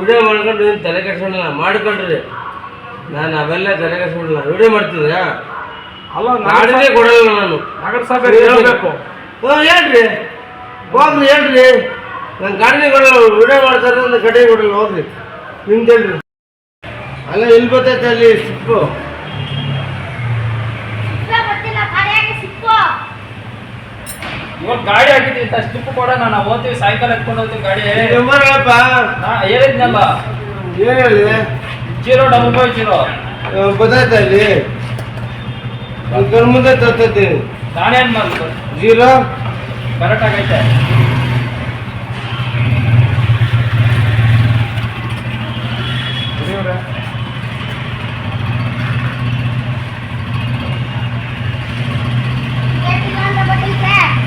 Video ಮಾಡ್ಕೊಂಡು ಏನು ತಲೆ ಕೆಡ್ಸೋಣ ಮಾಡ್ಕೊಂಡ್ರಿ. ನಾನು ಅವೆಲ್ಲ ತಲೆ ಕೆಡ್ಸೋಣಲ್ಲ ವಿಡಿಯೋ ಮಾಡ್ತಿದ್ರೆ? ಅಲ್ಲ ಗಾಡಿನೇ ಕೊಡಲ್ಲ ನಾನು. ನಗರಸಭೆ ಹೇಳ್ಬೇಕು. ಹ್ಞೂ ಹೇಳ್ರಿ. ಹೋಗ್ರಿ ಹೇಳ್ರಿ. ನಾನು ಗಾಡಿನೇ ಕೊಡಲ್ಲ ವಿಡಿಯೋ ಮಾಡ್ತಾರೆ ನನ್ನ ಕಡೆ ಕೊಡಲ್ಲ ಹೋಗ್ರಿ ನಿಮ್ಗೆ ಹೇಳ್ರಿ ಅಲ್ಲ ಎಲ್ಲಿ ಬರ್ತೈತೆ ಅಲ್ಲಿ ಸಿಪ್ಪು? ಇಲ್ಲ ಇವಾಗ ಗಾಡಿ ಹಾಕಿದ್ವಿ ಸ್ಟಿಪ್ ಕೊಡೋಣ ನಾವು ಹೋಗ್ತೀವಿ ಸಾಯಂಕಾಲ ಎತ್ಕೊಂಡು ಹೋಗ್ತೀವಿ ಗಾಡಿ. ಹೇಳಿದ್ನಲ್ಲ ಏನು ಹೇಳಿ. Zero double five zero. ಬದಲಾಯ್ತಾ ಇಲ್ಲಿ? ಕಣ್ ಮುಂದೆ ತರ್ತೈತಿ ನಾನೇನ್ ಮಾಡ್ಬೇಕು ಜೀರೋ? ಕರೆಕ್ಟ್ ಆಗೈತೆ.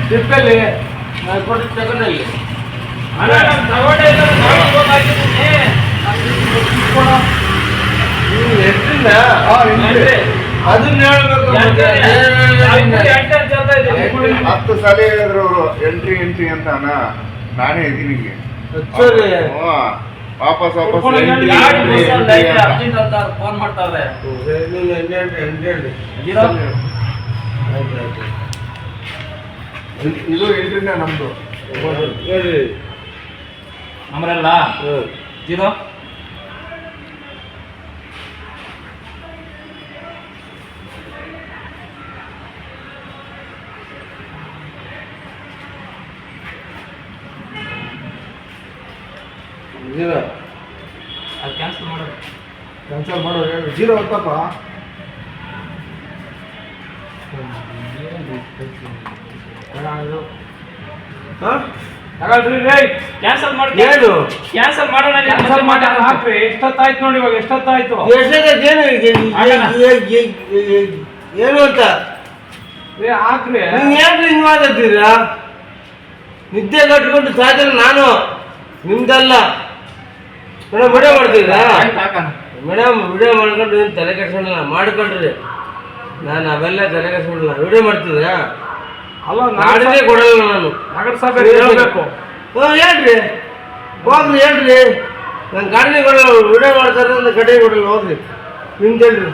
ಟಿಪ್ಪಲ್ಲಿ ನಾನು ಕೊಟ್ಟು ತಗೊಂಡಲ್ಲಿ ಅಣ್ಣ ನಾನು ತಗೊಂಡೇ ಹತ್ತು ಸಲ ಹೇಳಿದ್ರು ಅವರು ಎಂಟ್ರಿ ಎಂಟ್ರಿ ಅಂತ ನಾನೇ ಇದೀನಿ ಹ್ಞೂ. ವಾಪಸ್ ವಾಪಸ್ ಫೋನ್ ಆಯ್ತು ಇದು ಎಂಟ್ರಿನೇ ನಮ್ದು. ಹೇಳಿ ನಮ್ರಲ್ಲ ಹ್ಞೂ. ಜೀರೋ. ಜೀರೋ. ಅದು ಕ್ಯಾನ್ಸಲ್ ಮಾಡೋದು ಕ್ಯಾನ್ಸಲ್ ಮಾಡೋ ಹೇಳಿ. ಜೀರೋ ಹೊತ್ತಪ್ಪ ಹಾಂ? ಕ್ಯಾನ್ಸಲ್ ಮಾಡಿ ಏನು ಕ್ಯಾನ್ಸಲ್ ಮಾಡೋಣ ಕ್ಯಾನ್ಸಲ್ ಮಾಡಿ ಹಾಕ್ರಿ. ಎಷ್ಟೊತ್ತಾಯ್ತು ನೋಡಿ ಇವಾಗ ಎಷ್ಟೊತ್ತಾಯ್ತು? ಏನು. ಏ- ಏ- ಏ- ಏ- ಅಂತ? ರೇ ಹಾಕ್ರಿ. ಯಾಕೆ ಹಿಂಗೆ ಮಾತಾಡ್ತೀರಾ ನಿದ್ದೆ ಕಟ್ಕೊಂಡು ಸಾಯ್ತಾರೆ ನಾನು. ನಿಮ್ದಲ್ಲ. ಮೇಡಮ್ ವಿಡಿಯೋ ಮಾಡ್ತೀರಾ ಮೇಡಮ್ ವಿಡಿಯೋ ಮಾಡ್ಕೊಂಡು ಏನು ತಲೆ ಕೆಡ್ಸೋಣ ಮಾಡ್ಕೊಳ್ರಿ ನಾನು ಅವೆಲ್ಲ ತಲೆ ಕೆಡ್ಸೋಣಲ್ಲ ವಿಡಿಯೋ ಮಾಡ್ತಿದ್ದೆ ಅಲ್ಲ ನಗರಸಭೆ ಕೊಡಲ್ಲ ನಾನು. ನಗರಸಭೆ ಹೇಳಬೇಕು ಓ ಹೇಳ್ರಿ. ಹೋಗ್ರಿ ಹೇಳ್ರಿ. ನನ್ನ ಗಾಡಿನೇ ಕೊಡಲ್ಲ ವಿಡಿಯೋ ಮಾಡ್ತಾರೆ ನನ್ನ ಗಡಿ ಕೊಡಲ್ಲ ಹೋಗ್ರಿ ನಿಮ್ದು ಹೇಳ್ರಿ.